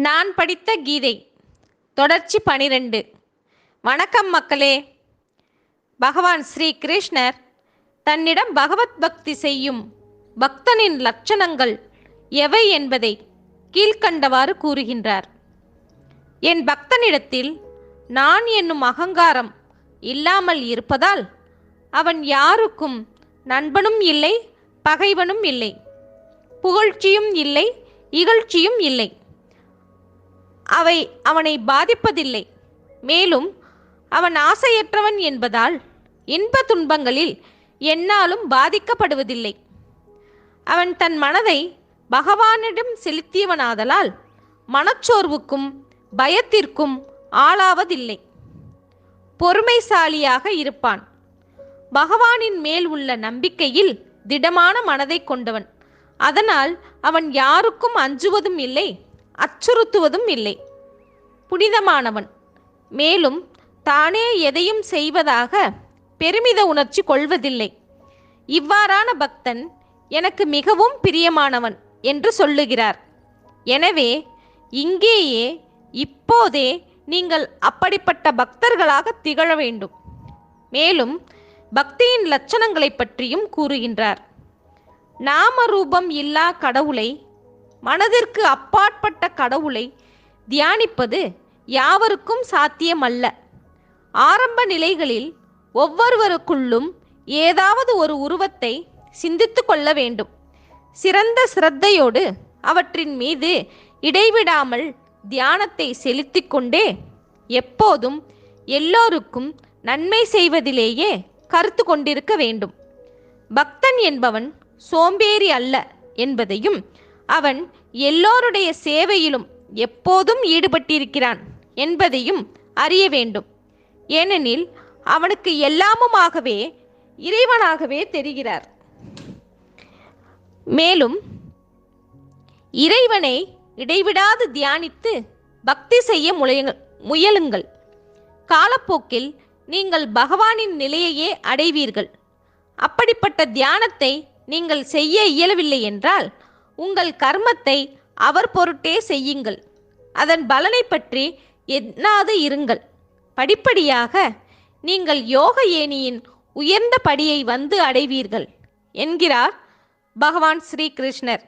நான் படித்த கீதை தொடர்ச்சி பனிரெண்டு. வணக்கம் மக்களே. பகவான் ஸ்ரீ கிருஷ்ணர் தன்னிடம் பகவத் பக்தி செய்யும் பக்தனின் லட்சணங்கள் எவை என்பதை கீழ்க்கண்டவாறு கூறுகின்றார். என் பக்தனிடத்தில் நான் என்னும் அகங்காரம் இல்லாமல் இருப்பதால் அவன் யாருக்கும் நண்பனும் இல்லை பகைவனும் இல்லை. புகழ்ச்சியும் இல்லை இகழ்ச்சியும் இல்லை. அவை அவனை பாதிப்பதில்லை. மேலும் அவன் ஆசையற்றவன் என்பதால் இன்ப துன்பங்களில் என்னாலும் பாதிக்கப்படுவதில்லை. அவன் தன் மனதை பகவானிடம் செலுத்தியவனாதலால் மனச்சோர்வுக்கும் பயத்திற்கும் ஆளாவதில்லை. பொறுமைசாலியாக இருப்பான். பகவானின் மேல் உள்ள நம்பிக்கையில் திடமான மனதை கொண்டவன். அதனால் அவன் யாருக்கும் அஞ்சுவதும் இல்லை அச்சுறுத்துவதும் இல்லை. புனிதமானவன். மேலும் தானே எதையும் செய்வதாக பெருமித உணர்ச்சி கொள்வதில்லை. இவ்வாறான பக்தன் எனக்கு மிகவும் பிரியமானவன் என்று சொல்லுகிறார். எனவே இங்கேயே இப்போதே நீங்கள் அப்படிப்பட்ட பக்தர்களாக திகழ வேண்டும். மேலும் பக்தியின் லட்சணங்களைப் பற்றியும் கூறுகின்றார். நாம ரூபம் இல்லா கடவுளை மனதிற்கு அப்பாற்பட்ட கடவுளை தியானிப்பது யாவருக்கும் சாத்தியமல்ல. ஆரம்ப நிலைகளில் ஒவ்வொருவருக்குள்ளும் ஏதாவது ஒரு உருவத்தை சிந்தித்து கொள்ள வேண்டும். சிறந்த சிரத்தையோடு அவற்றின் மீது இடைவிடாமல் தியானத்தை செலுத்திக் கொண்டே எப்போதும் எல்லோருக்கும் நன்மை செய்வதிலேயே கருத்து கொண்டிருக்க வேண்டும். பக்தன் என்பவன் சோம்பேறி அல்ல என்பதையும் அவன் எல்லோருடைய சேவையிலும் எப்போதும் ஈடுபட்டிருக்கிறான். என்பதையும் அறிய வேண்டும். ஏனெனில் அவனுக்கு எல்லாமுமாகவே இறைவனாகவே தெரிகிறார். மேலும் இறைவனை இடைவிடாது தியானித்து பக்தி செய்ய முயலுங்கள் முயலுங்கள். காலப்போக்கில் நீங்கள் பகவானின் நிலையையே அடைவீர்கள். அப்படிப்பட்ட தியானத்தை நீங்கள் செய்ய இயலவில்லை என்றால் உங்கள் கர்மத்தை அவர் பொருட்டே செய்யுங்கள். அதன் பலனை பற்றி எண்ணாது இருங்கள். படிப்படியாக நீங்கள் யோக ஏணியின் உயர்ந்த படியை வந்து அடைவீர்கள் என்கிறார் பகவான் ஸ்ரீகிருஷ்ணர்